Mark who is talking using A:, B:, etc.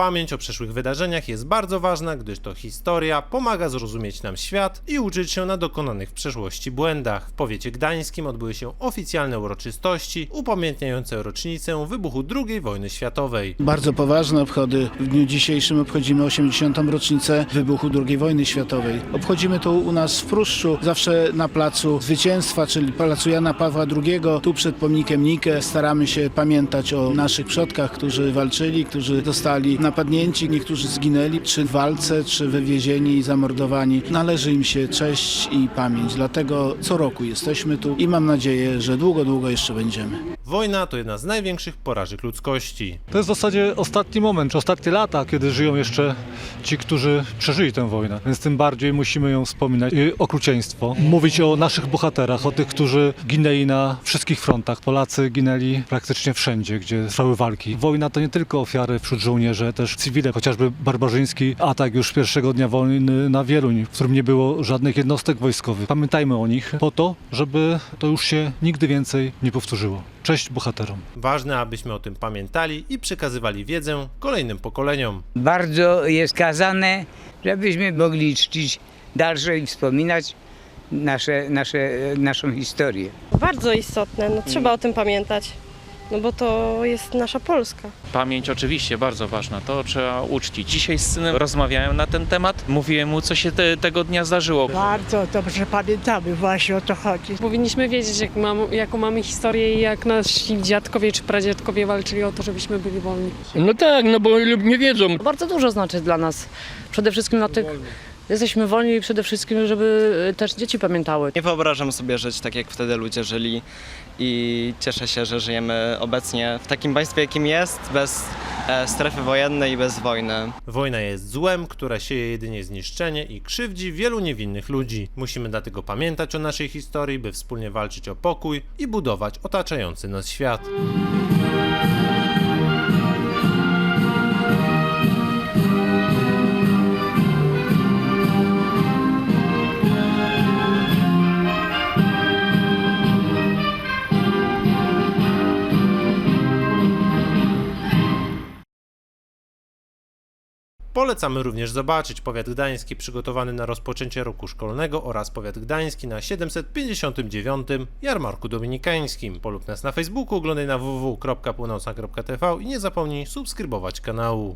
A: pamięć o przeszłych wydarzeniach jest bardzo ważna, gdyż to historia pomaga zrozumieć nam świat i uczyć się na dokonanych w przeszłości błędach. W powiecie gdańskim odbyły się oficjalne uroczystości upamiętniające rocznicę wybuchu II wojny światowej.
B: Bardzo poważne obchody. W dniu dzisiejszym obchodzimy 80. rocznicę wybuchu II wojny światowej. Obchodzimy to u nas w Pruszczu, zawsze na placu Zwycięstwa, czyli placu Jana Pawła II, tu przed pomnikiem Nike. Staramy się pamiętać o naszych przodkach, którzy walczyli, którzy zostali napadnięci, niektórzy zginęli, czy w walce, czy wywiezieni i zamordowani. Należy im się cześć i pamięć, dlatego co roku jesteśmy tu i mam nadzieję, że długo, długo jeszcze będziemy.
A: Wojna to jedna z największych porażek ludzkości.
C: To jest w zasadzie ostatni moment, czy ostatnie lata, kiedy żyją jeszcze ci, którzy przeżyli tę wojnę. Więc tym bardziej musimy ją wspominać. I okrucieństwo. Mówić o naszych bohaterach, o tych, którzy ginęli na wszystkich frontach. Polacy ginęli praktycznie wszędzie, gdzie trwały walki. Wojna to nie tylko ofiary wśród żołnierzy, też cywile. Chociażby barbarzyński atak już pierwszego dnia wojny na Wieluń, w którym nie było żadnych jednostek wojskowych. Pamiętajmy o nich po to, żeby to już się nigdy więcej nie powtórzyło. Cześć bohaterom.
A: Ważne, abyśmy o tym pamiętali i przekazywali wiedzę kolejnym pokoleniom.
D: bardzo jest kazane, żebyśmy mogli czcić dalsze i wspominać nasze, nasze, naszą historię.
E: Bardzo istotne, no, trzeba o tym pamiętać, no bo to jest nasza Polska.
F: Pamięć oczywiście bardzo ważna, to trzeba uczcić. Dzisiaj z synem rozmawiałem na ten temat, mówiłem mu co się te, tego dnia zdarzyło.
G: Bardzo dobrze pamiętamy, właśnie o to chodzi.
H: Powinniśmy wiedzieć, jak mam, jaką mamy historię i jak nasi dziadkowie czy pradziadkowie walczyli o to, żebyśmy byli wolni.
I: No tak, no bo lub nie wiedzą.
J: Bardzo dużo znaczy dla nas. Przede wszystkim dla tych. Jesteśmy wolni przede wszystkim, żeby też dzieci pamiętały.
K: Nie wyobrażam sobie żyć tak, jak wtedy ludzie żyli i cieszę się, że żyjemy obecnie w takim państwie, jakim jest, bez e, strefy wojennej i bez wojny.
A: Wojna jest złem, które sieje jedynie zniszczenie i krzywdzi wielu niewinnych ludzi. Musimy dlatego pamiętać o naszej historii, by wspólnie walczyć o pokój i budować otaczający nas świat. Polecamy również zobaczyć powiat gdański przygotowany na rozpoczęcie roku szkolnego oraz powiat gdański na 759 Jarmarku Dominikańskim. Polub nas na Facebooku, oglądaj na www.północna.tv i nie zapomnij subskrybować kanału.